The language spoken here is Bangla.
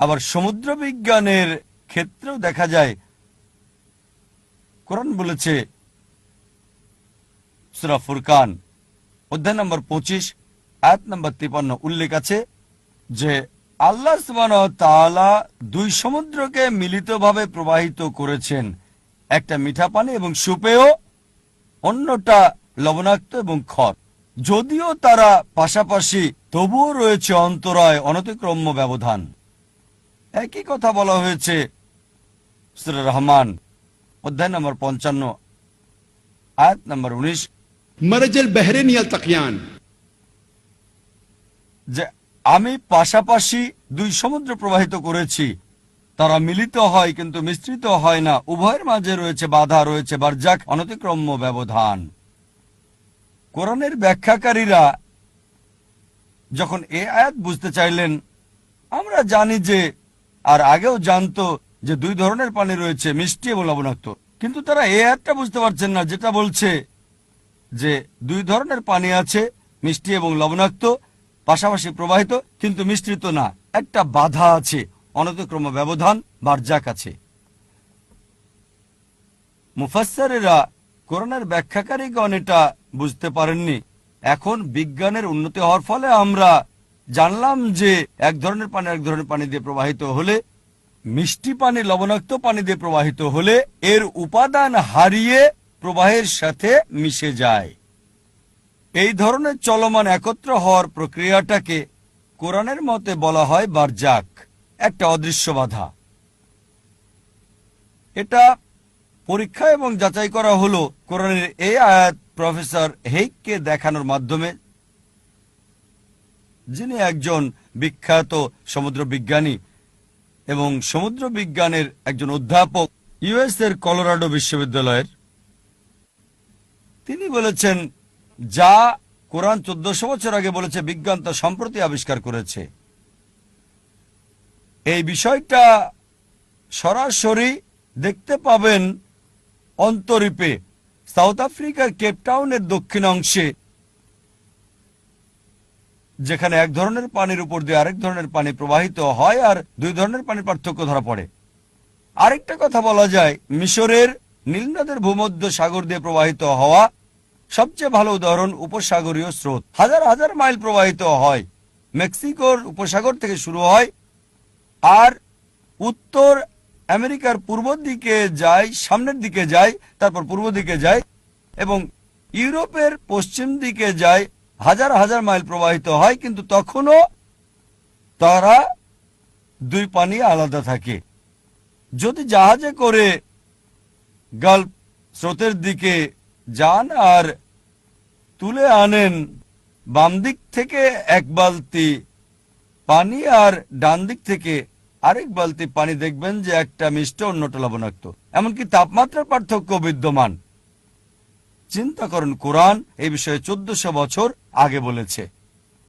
আবার সমুদ্র বিজ্ঞানের ক্ষেত্রেও দেখা যায়, কোরআন বলেছে, সুরা ফুরকান, অধ্যায় নম্বর পঁচিশ, আয়াত নম্বর তিপান্ন উল্লেখ আছে যে আল্লাহ তাআলা দুই সমুদ্রকে মিলিতভাবে প্রবাহিত করেছেন। একটা মিঠা পানি এবং সুপেয়, অন্যটা লবণাক্ত এবং খর যদিও তারা পাশাপাশি তবুও রয়েছে অন্তরায় অনতিক্রম্য ব্যবধান। একই কথা বলা হয়েছে। রহমান অধ্যায় নম্বর পঞ্চান্ন আয়াত নম্বর উনিশ। মারাজাল বেহরেন তাকিয়ান। যে আমি পাশাপাশি দুই সমুদ্র প্রবাহিত করেছি। তারা মিলিত হয় কিন্তু মিশ্রিত হয় না। উভয়ের মাঝে রয়েছে বাধা রয়েছে বারজাক অনতিক্রম্য ব্যবধান। কোরআনের ব্যাখ্যাকারীরা যখন এ আয়াত বুঝতে চাইলেন আমরা জানি যে আর আগেও জানতো যে দুই ধরনের পানি রয়েছে, মিষ্টি এবং লবণাক্ত। কিন্তু তারা এ আয়াতটা বুঝতে পারছেন না, যেটা বলছে যে দুই ধরনের পানি আছে, মিষ্টি এবং লবণাক্ত, পাশাপাশি প্রবাহিত, কিন্তু মিশ্রিত না। একটা বাধা আছে, অনতিক্রম ব্যবধান, বারজাক আছে। মুফাসসারেরা কোরআনের ব্যাখ্যাকারীগণ এটা বুঝতে পারেননি। এখন বিজ্ঞানের উন্নতি হওয়ার ফলে আমরা জানলাম যে এক ধরনের পানি এক ধরনের পানি দিয়ে প্রবাহিত হলে, মিষ্টি পানি, লবণাক্ত পানি দিয়ে প্রবাহিত হলে এর উপাদান হারিয়ে প্রবাহের সাথে মিশে যায়। এই ধরনের চলমান একত্র হওয়ার প্রক্রিয়াটাকে কোরআনের মতে বলা হয় বারজাক, একটা অদৃশ্য বাধা। এটা পরীক্ষা এবং যাচাই করা হলো কোরআনের এই আয়াত প্রফেসর হেইককে দেখানোর মাধ্যমে। যিনি একজন বিখ্যাত সমুদ্র বিজ্ঞানী এবং সমুদ্র বিজ্ঞানের একজন অধ্যাপক ইউএস এর কলোরাডো বিশ্ববিদ্যালয়ের, তিনি বলেছেন, যা কোরআন চোদ্দশো বছর আগে বলেছে, বিজ্ঞান তা সম্প্রতি আবিষ্কার করেছে। এই বিষয়টা সরাসরি দেখতে পাবেন অন্তরীপে, সাউথ আফ্রিকার কেপটাউনের দক্ষিণ অংশে যেখানে এক ধরনের পানির উপর দিয়ে আরেক ধরনের পানি প্রবাহিত হয় আর দুই ধরনের পানির পার্থক্য ধরা পড়ে। আরেকটা কথা বলা যায়, মিশরের নীলনদের ভূমধ্য সাগর দিয়ে প্রবাহিত হওয়া সবচেয়ে ভালো উদাহরণ উপসাগরীয় স্রোত। হাজার হাজার মাইল প্রবাহিত হয়, মেক্সিকোর উপসাগর থেকে শুরু হয় আর উত্তর আমেরিকার পূর্ব দিকে যায়, সামনের দিকে যায়, তারপর পূর্ব দিকে যায় এবং ইউরোপের পশ্চিম দিকে যায় হাজার হাজার মাইল প্রবাহিত হয়, কিন্তু তখনও তারা দুই পানি আলাদা থাকে। যদি জাহাজে করে গাল্ফ স্রোতের দিকে যান আর তুলে আনেন, বাম দিক থেকে এক বালতি পানি আর ডান দিক থেকে আরেক বালতি পানি, দেখবেন যে একটা মিষ্ট অন্যটা লবণাক্ত। এমনকি তাপমাত্রার পার্থক্য বিদ্যমান। চিন্তা করেন কোরআন এই বিষয়ে চোদ্দশো বছর আগে বলেছে।